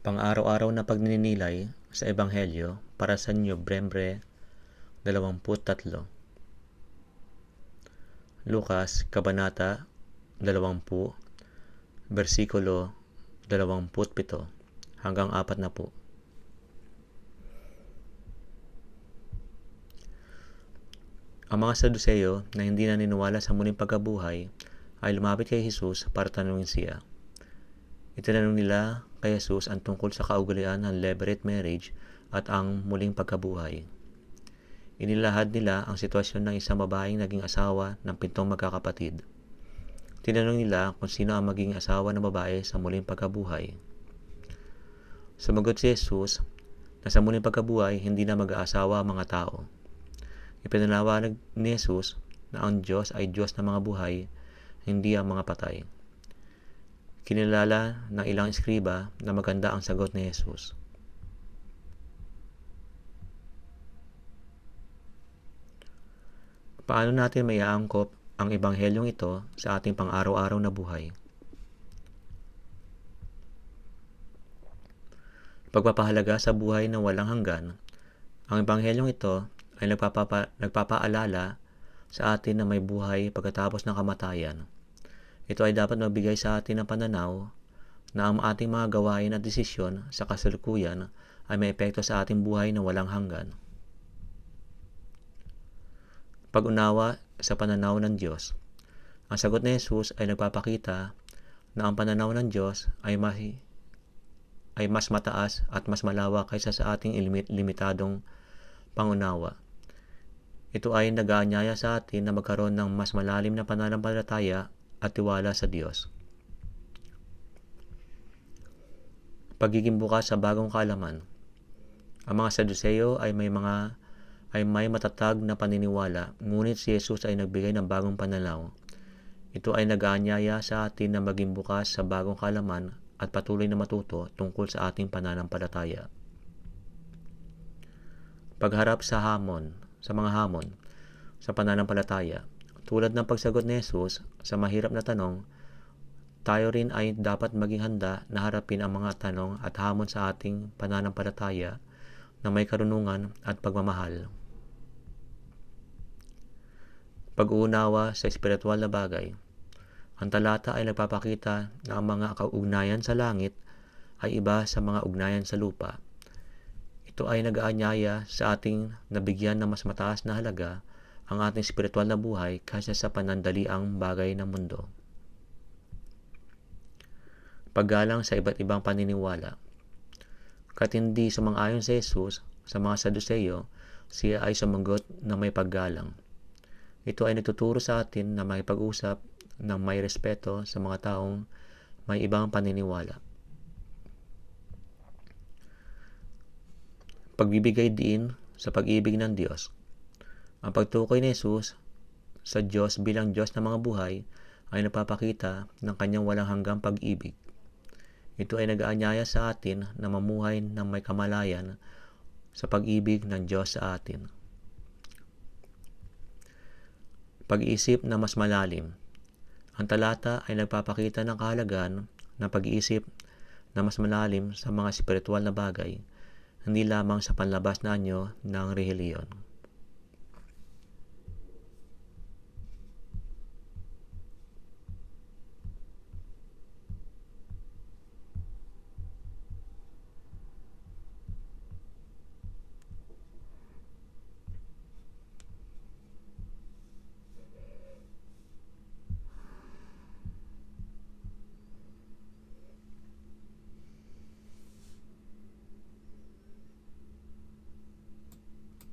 Pang-araw-araw na pagninilay sa Ebanghelyo para sa Nobyembre 23. Lukas, Kabanata 20, versikulo 27 hanggang 40. Ang mga Saduseyo na hindi naniniwala sa muling pagkabuhay ay lumapit kay Jesus para tanungin siya. Itinanong nila kay Jesus ang tungkol sa kaugalian ng levirate marriage at ang muling pagkabuhay. Inilahad nila ang sitwasyon ng isang babaeng naging asawa ng pintong magkakapatid. Tinanong nila kung sino ang magiging asawa ng babae sa muling pagkabuhay. Sumagot si Jesus na sa muling pagkabuhay hindi na mag-aasawa ang mga tao. Ipinalawanag ni Jesus na ang Diyos ay Diyos ng mga buhay, hindi ang mga patay. Kinilala ng ilang eskriba na maganda ang sagot ni Jesus. Paano natin may aangkop ang ebanghelyong ito sa ating pang-araw-araw na buhay? Pagpapahalaga sa buhay na walang hanggan, ang ebanghelyong ito ay nagpapapa, nagpapaalala sa atin na may buhay pagkatapos ng kamatayan. Ito ay dapat magbigay sa atin ng pananaw na ang ating mga gawain at desisyon sa kasalukuyan ay may epekto sa ating buhay na walang hanggan. Pag-unawa sa pananaw ng Diyos. Ang sagot ni Jesus ay nagpapakita na ang pananaw ng Diyos ay mas, ay mas mataas at mas malawak kaysa sa ating limitadong pangunawa. Ito ay nag-aanyaya sa atin na magkaroon ng mas malalim na pananampalataya at tiwala sa Diyos. Pagiging bukas sa bagong kaalaman. Ang mga Saduceo ay may mga ay may matatag na paniniwala, ngunit si Jesus ay nagbigay ng bagong pananaw. Ito ay nag-aanyaya sa atin na maging bukas sa bagong kaalaman at patuloy na matuto tungkol sa ating pananampalataya. Pagharap sa hamon, sa mga hamon, sa pananampalataya. Tulad ng pagsagot ni Jesus sa mahirap na tanong, tayo rin ay dapat maging handa na harapin ang mga tanong at hamon sa ating pananampalataya na may karunungan at pagmamahal. Pag-uunawa sa espiritual na bagay. Ang talata ay nagpapakita na ang mga kaugnayan sa langit ay iba sa mga ugnayan sa lupa. Ito ay nag-aanyaya sa ating nabigyan ng mas mataas na halaga ang ating espiritual na buhay kaysa sa panandaliang bagay ng mundo. Paggalang sa iba't ibang paniniwala. Katindi sumang-ayon sa Jesus sa mga Saduseyo, siya ay sumagot na may paggalang. Ito ay nagtuturo sa atin na may pag-usap ng may respeto sa mga taong may ibang paniniwala. Pagbibigay din sa pag-ibig ng Diyos. Ang pagtukoy ni Jesus sa Diyos bilang Diyos ng mga buhay ay napapakita ng kanyang walang hanggang pag-ibig. Ito ay nag-aanyaya sa atin na mamuhay ng may kamalayan sa pag-ibig ng Diyos sa atin. Pag-iisip na mas malalim. Ang talata ay nagpapakita ng kahalagan ng pag-iisip na mas malalim sa mga spiritual na bagay, hindi lamang sa panlabas na anyo ng relihiyon.